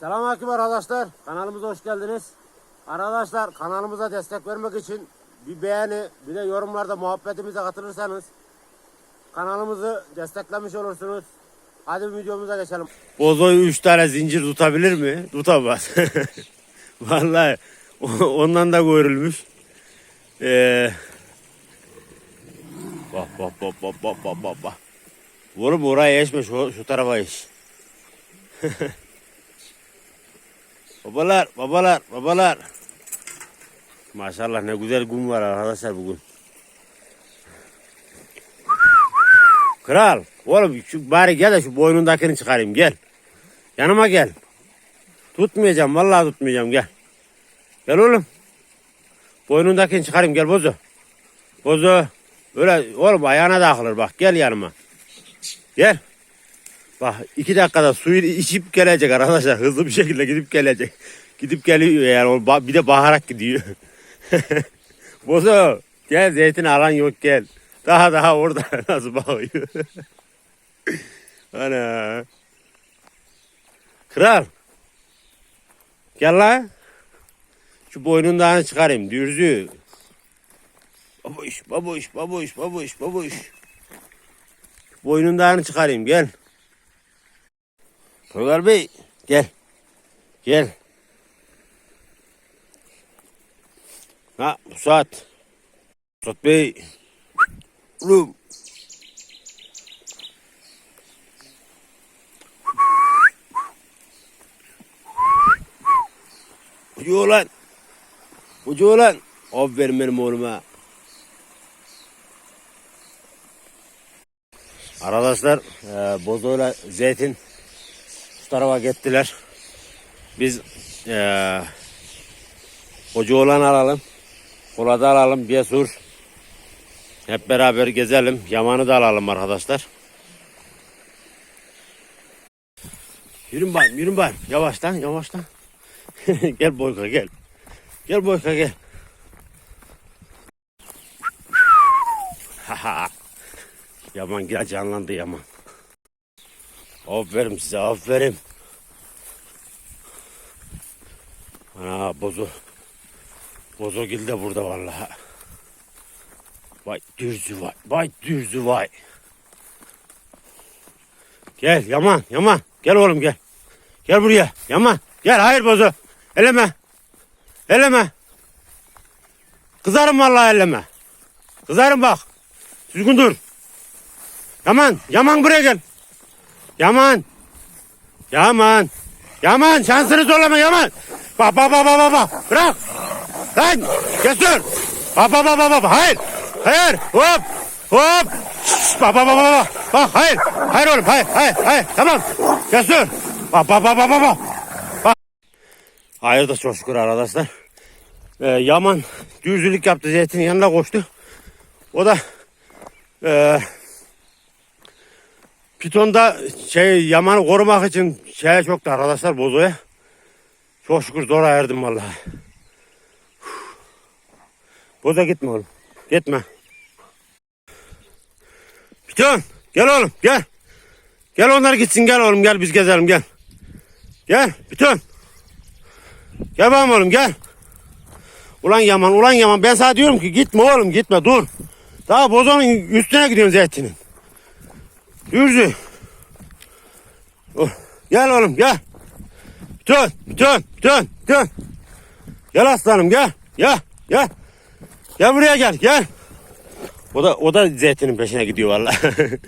Selamünaleyküm arkadaşlar. Kanalımıza hoş geldiniz. Arkadaşlar kanalımıza destek vermek için bir beğeni, bir de yorumlarda muhabbetimize katılırsanız kanalımızı desteklemiş olursunuz. Hadi videomuza geçelim. Bozoy 3 tane zincir tutabilir mi? Tutamaz. Vallahi ondan da görülmüş. Ee, bak bak bak bak bak bak bak. Oğlum oraya geçme şu, şu tarafa geç. Babalar, babalar, babalar. Maşallah ne güzel gün var arkadaşlar bugün. Kral, oğlum şu bari gel de şu boynundakini çıkarayım gel. Yanıma gel. Tutmayacağım, vallahi tutmayacağım gel. Gel oğlum. Boynundakini çıkarayım gel bozu. Bozu. Öyle oğlum ayağına takılır bak gel yanıma. Gel. Bak iki dakikada suyu içip gelecek arkadaşlar. Hızlı bir şekilde gidip gelecek. Gidip geliyor yani. Bir de baharak gidiyor. Bozo gel zeytin alan yok gel. Daha daha orada nasıl bakıyor. Ana. Kral. Gel lan. Şu boynundan çıkarayım. Dürzü. Babuş, babuş, babuş, babuş, babuş. Boynundan çıkarayım gel. Toygar Bey gel. Gel. Ha Pusat. Pusat Bey. Oğlum. Ucu olan. Ucu olan. Aferin benim oğluma. Arkadaşlar e, bozoyla zeytin tarafa gittiler. Biz eee hoca olan alalım. Kolada alalım. Bir sur. Hep beraber gezelim. Yamanı da alalım arkadaşlar. Yürün bayım, yürün bayım. Yavaştan, yavaştan. gel Boyka gel. Gel Boyka gel. Yaman gel canlandı Yaman. Aferin size aferin. Ana bozu. Bozo gil de burada vallahi. Vay dürzü vay. Vay dürzü vay. Gel Yaman Yaman. Gel oğlum gel. Gel buraya Yaman. Gel hayır bozu. Eleme. Eleme. Kızarım vallahi eleme. Kızarım bak. Düzgün dur. Yaman. Yaman buraya gel. Yaman. Yaman. Yaman şansını zorlama Yaman. Bak bak bak bak bak. Bırak. Lan götür. Bak bak bak bak. Hayır. Hayır. Hop. Hop. Şşş, Bak bak bak bak. bak. Hayır. Hayır oğlum hayır hayır hayır. Tamam. Götür. Bak bak bak bak bak. bak. Hayır da çok şükür arkadaşlar. Ee, Yaman düzlülük yaptı zeytinin yanına koştu. O da ee, Piton'da şey Yaman'ı korumak için şeye çoktu arkadaşlar bozoya. Çok şükür zor ayırdım vallahi. Boza gitme oğlum. Gitme. Piton gel oğlum gel. Gel onlar gitsin gel oğlum gel biz gezelim gel. Gel Piton. Gel bakalım oğlum gel. Ulan Yaman ulan Yaman ben sana diyorum ki gitme oğlum gitme dur. Daha bozonun üstüne gidiyorsun zeytinin. Dürzü. Oh, Gel oğlum gel. Dön dön dön dön. Gel aslanım gel. Gel gel. Gel buraya gel gel. O da o da zeytinin peşine gidiyor vallahi.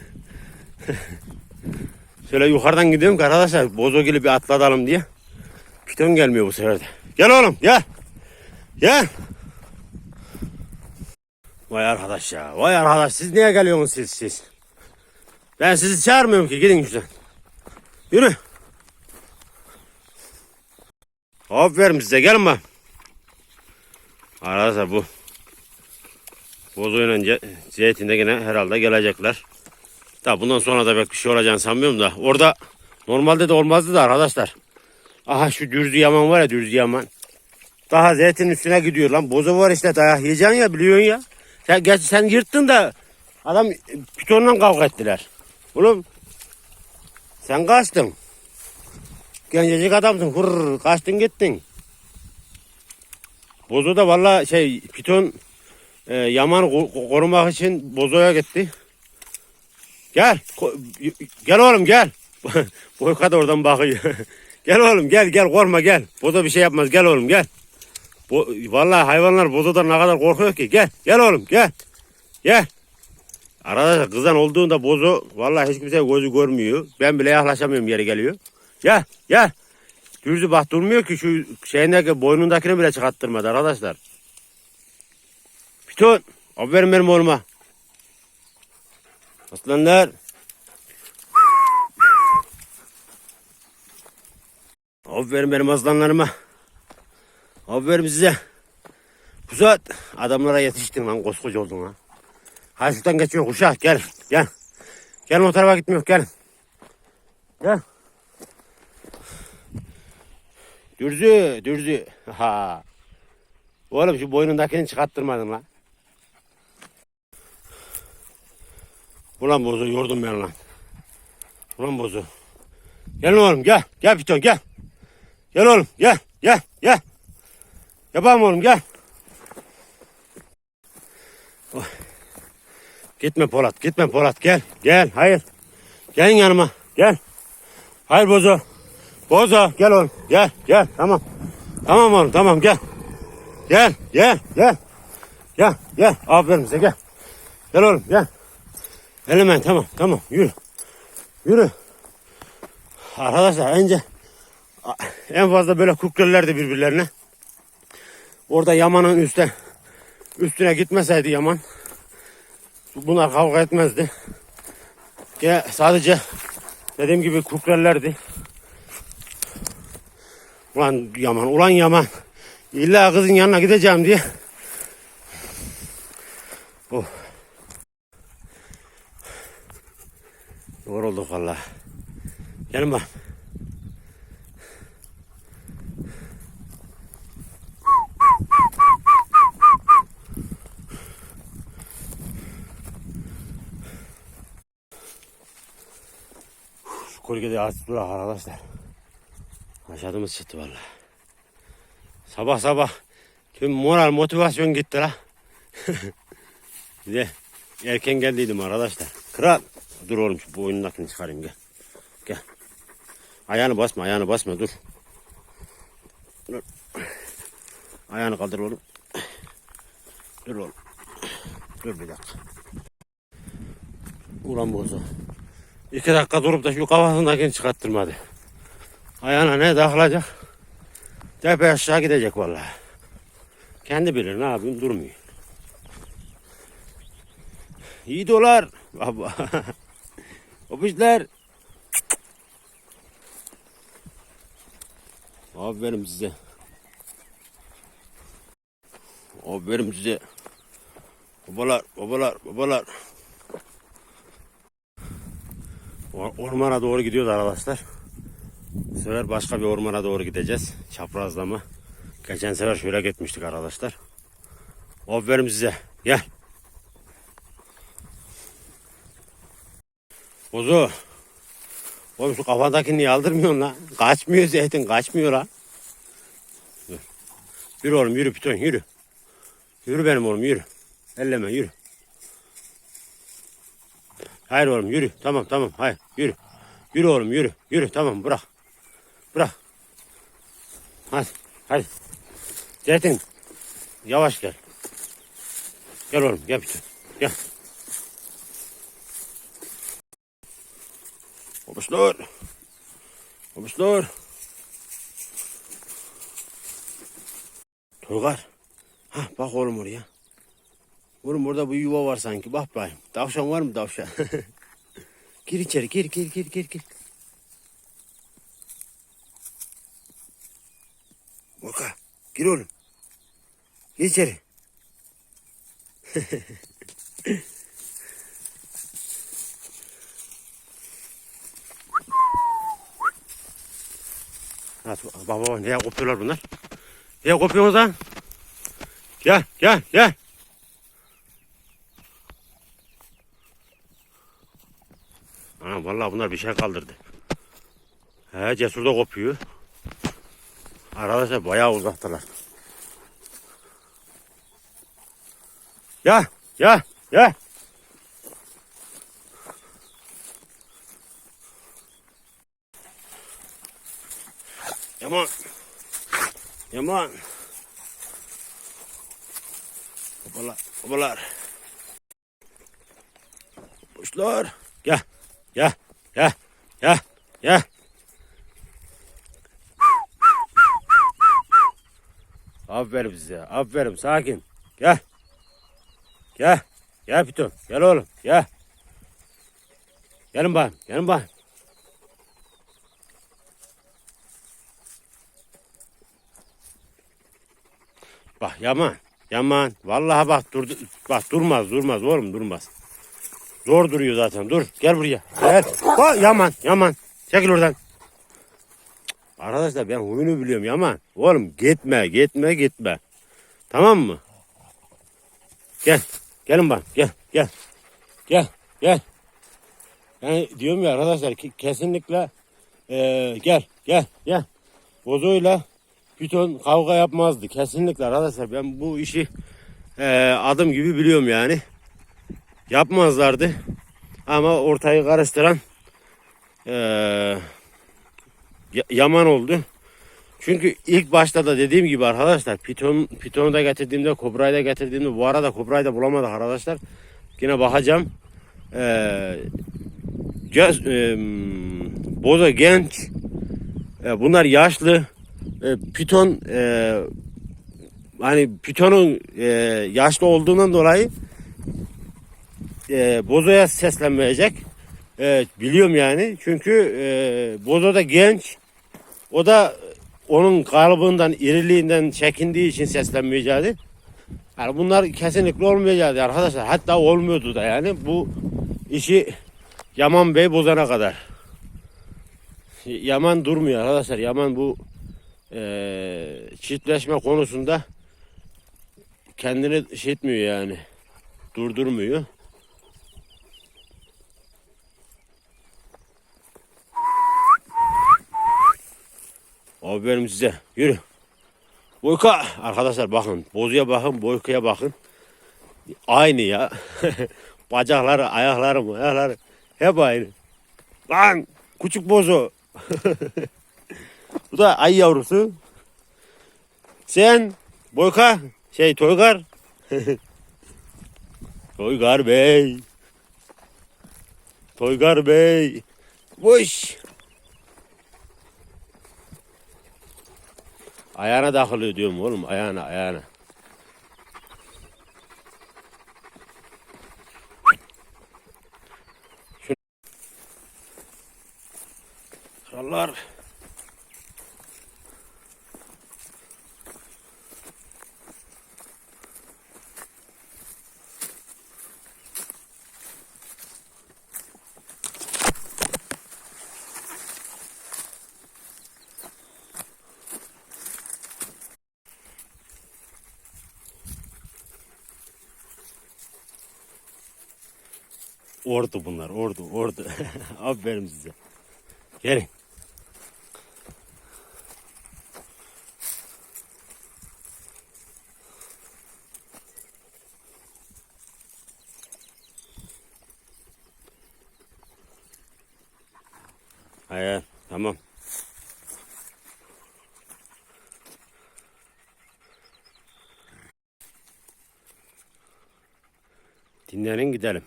Şöyle yukarıdan gidiyorum ki arkadaşlar bozo gibi bir atlatalım diye. Piton gelmiyor bu sefer de. Gel oğlum gel. Gel. Vay arkadaş ya. Vay arkadaş siz niye geliyorsunuz siz siz? Ben sizi çağırmıyorum ki gidin şuradan. Yürü. Aferin size gelin bak. Arkadaşlar bu bozuyla ce- zeytinde yine herhalde gelecekler. Da bundan sonra da pek bir şey olacağını sanmıyorum da. Orada normalde de olmazdı da arkadaşlar. Aha şu dürzü yaman var ya dürzü yaman. Daha zeytin üstüne gidiyor lan. Bozu var işte dayak yiyeceksin ya biliyorsun ya. Sen, geç, sen yırttın da adam pitonla kavga ettiler. Oğlum sen kaçtın. Gencecik adamsın. Hırr, kaçtın gittin. Bozo da valla şey piton e, yaman ko- korumak için bozoya gitti. Gel. Gel oğlum gel. Boyka da oradan bakıyor. gel oğlum gel gel korkma gel. Bozo bir şey yapmaz gel oğlum gel. Bo vallahi hayvanlar bozodan ne kadar korkuyor ki. Gel gel oğlum gel. Gel. Arkadaşlar kızan olduğunda bozo vallahi hiç kimse gözü görmüyor. Ben bile yaklaşamıyorum yeri geliyor. Gel gel. Dürzü bak durmuyor ki şu şeyindeki boynundakini bile çıkarttırmadı arkadaşlar. Piton. Aferin benim oğluma. Aslanlar. Aferin benim aslanlarıma. Aferin size. Pusat. Adamlara yetiştin lan koskoca oldun ha. Hayırlıktan geçiyor kuşak gel gel. Gel o gitmiyor gel. Gel. Dürzü, dürzü. Ha. Oğlum şu boynundakini çıkarttırmadın lan. Ulan bozu yordum ben lan. Ulan bozu. Gel oğlum gel. Gel piton gel. Gel oğlum gel. Gel gel. Yapalım oğlum gel. Oh. Gitme Polat gitme Polat gel. Gel hayır. Gelin yanıma gel. Hayır bozu. Bozo gel oğlum gel gel tamam. Tamam oğlum tamam gel. Gel gel gel. Gel gel aferin size gel. Gel oğlum gel. Elemen tamam tamam yürü. Yürü. Arkadaşlar önce en fazla böyle kukrelerdi birbirlerine. Orada yamanın üstte üstüne gitmeseydi yaman bunlar kavga etmezdi. Ya sadece dediğim gibi kukrelerdi. Ulan Yaman, ulan Yaman. İlla kızın yanına gideceğim diye. Oh. Yorulduk valla. Gelin bak. Kolgede az durak arkadaşlar. Aşağıdığımız çıktı valla. Sabah sabah tüm moral motivasyon gitti la. Bir de erken geldiydim arkadaşlar. Kral. Dur oğlum şu boynundakini çıkarayım gel. Gel. Ayağını basma ayağını basma dur. Dur. Ayağını kaldır oğlum. Dur oğlum. Dur bir dakika. Ulan bozu. İki dakika durup da şu kafasındakini çıkarttırmadı. Ayağına ne takılacak? Tepe aşağı gidecek vallahi. Kendi bilir ne yapayım durmuyor. İyi dolar. Baba. Öpüşler. Aferin size. Aferin size. Babalar, babalar, babalar. Ormana doğru gidiyoruz arkadaşlar. Bu sefer başka bir ormana doğru gideceğiz. Çaprazlama. Geçen sefer şöyle gitmiştik arkadaşlar. Aferin size. Gel. Bozu. Oğlum şu kafadakini niye aldırmıyorsun lan? Kaçmıyor zeytin kaçmıyor lan. Yürü oğlum yürü piton yürü. Yürü benim oğlum yürü. Elleme yürü. Hayır oğlum yürü. Tamam tamam hayır yürü. Yürü oğlum yürü. Yürü tamam bırak. Bırak. Hadi. Hadi. Zeytin. Yavaş gel. Gel oğlum gel bir Gel. Babuşlar. Babuşlar. Toygar. Ha bak oğlum oraya. Oğlum burada bir yuva var sanki. Bak bakayım. Tavşan var mı tavşan? gir içeri gir gir gir gir gir. Boka. Gir oğlum. Gir içeri. Bak baba bak, neye kopuyorlar bunlar? Neye kopuyorsunuz lan? Gel gel gel. Ana vallahi bunlar bir şey kaldırdı. He cesur da kopuyor. Arkadaşlar bayağı uzaktalar. Ya ya ya. Yaman. Yaman. Babalar, babalar. Kuşlar. Gel, gel, gel, gel. Aferin size, aferin, sakin. Gel. Gel, gel Piton, gel oğlum, gel. Gelin bakayım, gelin bakayım. Bak Yaman, Yaman. Vallahi bak durdu, bak durmaz, durmaz oğlum durmaz. Zor duruyor zaten. Dur, gel buraya. Gel. Bak Yaman, Yaman. Çekil oradan. Arkadaşlar ben huyunu biliyorum Yaman. Oğlum gitme, gitme, gitme. Tamam mı? Gel. Gelin bak, gel, gel. Gel, gel. Yani diyorum ya arkadaşlar ki kesinlikle eee, gel, gel, gel. Bozoyla Python kavga yapmazdı. Kesinlikle arkadaşlar ben bu işi eee, adım gibi biliyorum yani. Yapmazlardı. Ama ortayı karıştıran ya- yaman oldu. Çünkü ilk başta da dediğim gibi arkadaşlar Python, Python'u da getirdiğimde Kobra'yı da getirdiğimde bu arada Kobra'yı da bulamadık arkadaşlar. Yine bakacağım. Eee Göz, e, Boza genç. E, bunlar yaşlı. E, Piton e, hani Piton'un e, yaşlı olduğundan dolayı e, Bozo'ya seslenmeyecek. E, biliyorum yani. Çünkü e, Bozo da genç. O da onun kalıbından, iriliğinden çekindiği için seslenmeyecekti. Yani bunlar kesinlikle olmayacaktı arkadaşlar. Hatta olmuyordu da yani. Bu işi Yaman Bey bozana kadar. Yaman durmuyor arkadaşlar. Yaman bu eee çiftleşme konusunda kendini şey etmiyor yani. Durdurmuyor. Aferin size. Yürü. Boyka. Arkadaşlar bakın. Bozuya bakın. Boyka'ya bakın. Aynı ya. Bacakları, ayakları, ayakları. Hep aynı. Lan küçük bozu. Bu da ay yavrusu. Sen Boyka şey Toygar. Toygar Bey. Toygar Bey. Boş. Ayağına takılıyor diyorum oğlum ayağına ayağına. Krallar. Ordu bunlar, ordu, ordu. Aferin size. Gelin. Hayır, tamam. Dinlenin gidelim.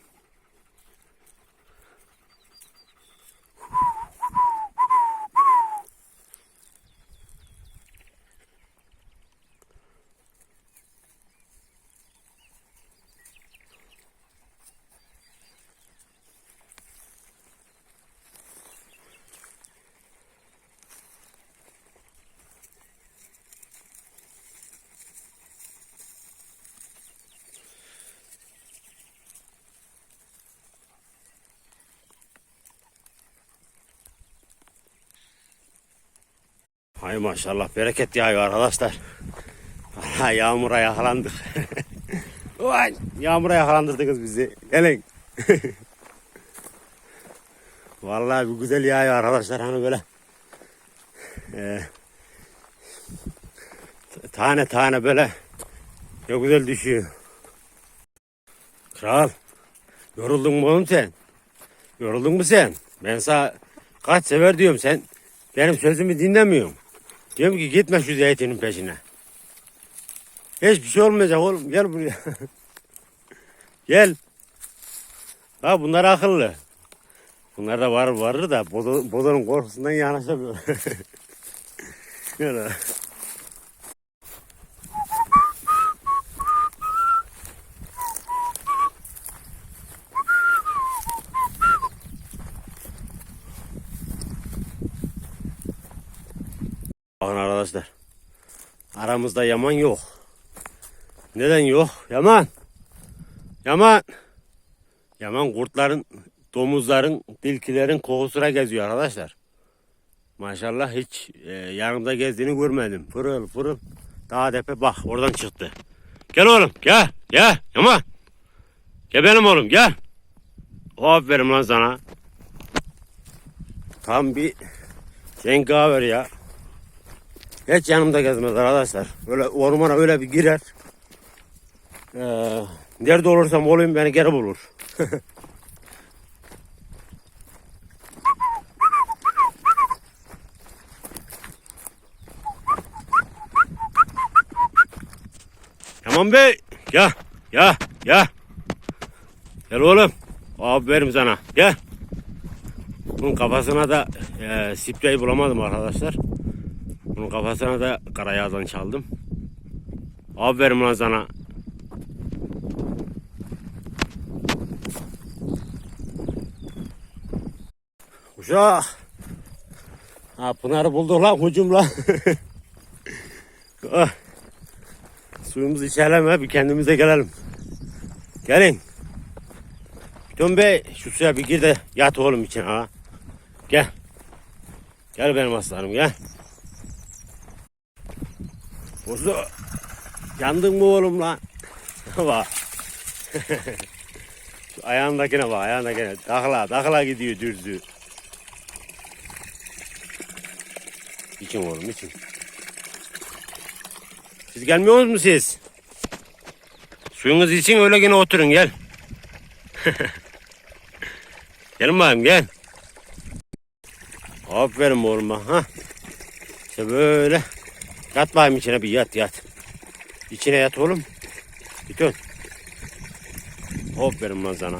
Hay maşallah bereket yağıyor arkadaşlar. Yağmura yakalandık. Ulan yağmura yakalandırdınız bizi. Gelin. Vallahi bu güzel yağıyor arkadaşlar hani böyle Ee, tane tane böyle ne güzel düşüyor. Kral. Yoruldun mu oğlum sen? Yoruldun mu sen? Ben sana kaç sefer diyorum sen benim sözümü dinlemiyorsun. Diyorum ki gitme şu zeytinin peşine. Hiçbir şey olmayacak oğlum. Gel buraya. Gel. Ha bunlar akıllı. Bunlar da var varır da bozo, bozonun korkusundan yanaşamıyor. Bakın arkadaşlar. Aramızda Yaman yok. Neden yok? Yaman. Yaman. Yaman kurtların, domuzların, tilkilerin kokusuna geziyor arkadaşlar. Maşallah hiç e, yanımda gezdiğini görmedim. Pırıl pırıl. Daha tepe bak oradan çıktı. Gel oğlum gel gel Yaman. Gel benim oğlum gel. Aferin lan sana. Tam bir cengaver ya. Hiç yanımda gezmez arkadaşlar. Öyle ormana öyle bir girer. Ee, nerede olursam olayım beni geri bulur. Tamam bey. Gel. Gel. Gel. Gel oğlum. Aferin sana. Gel. Bunun kafasına da e, spreyi bulamadım arkadaşlar. Bunun kafasına da karayağdan çaldım. Aferin lan sana. Uşak. Ha Pınar'ı bulduk lan hucum lan. Ah. Suyumuzu içelim ha bir kendimize gelelim. Gelin. Bütün Bey şu suya bir gir de yat oğlum içine ha. Gel. Gel benim aslanım gel. Kuzu. Yandın mı oğlum lan? bak. Şu ayağındakine bak ayağındakine. Takla takla gidiyor dürzü. İçin oğlum için. Siz gelmiyor musunuz siz? Suyunuz için öyle gene oturun gel. Gelin bakayım gel. Aferin oğluma ha. İşte böyle. Yat bakayım içine bir yat yat. İçine yat oğlum. Bütün. Aferin lan sana.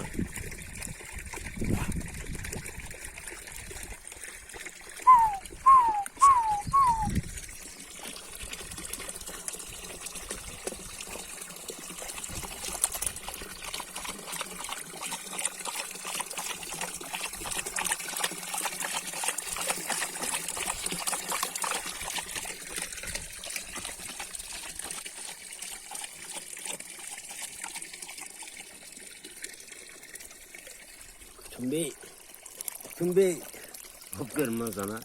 Tüm Bey. Aferin lan sana.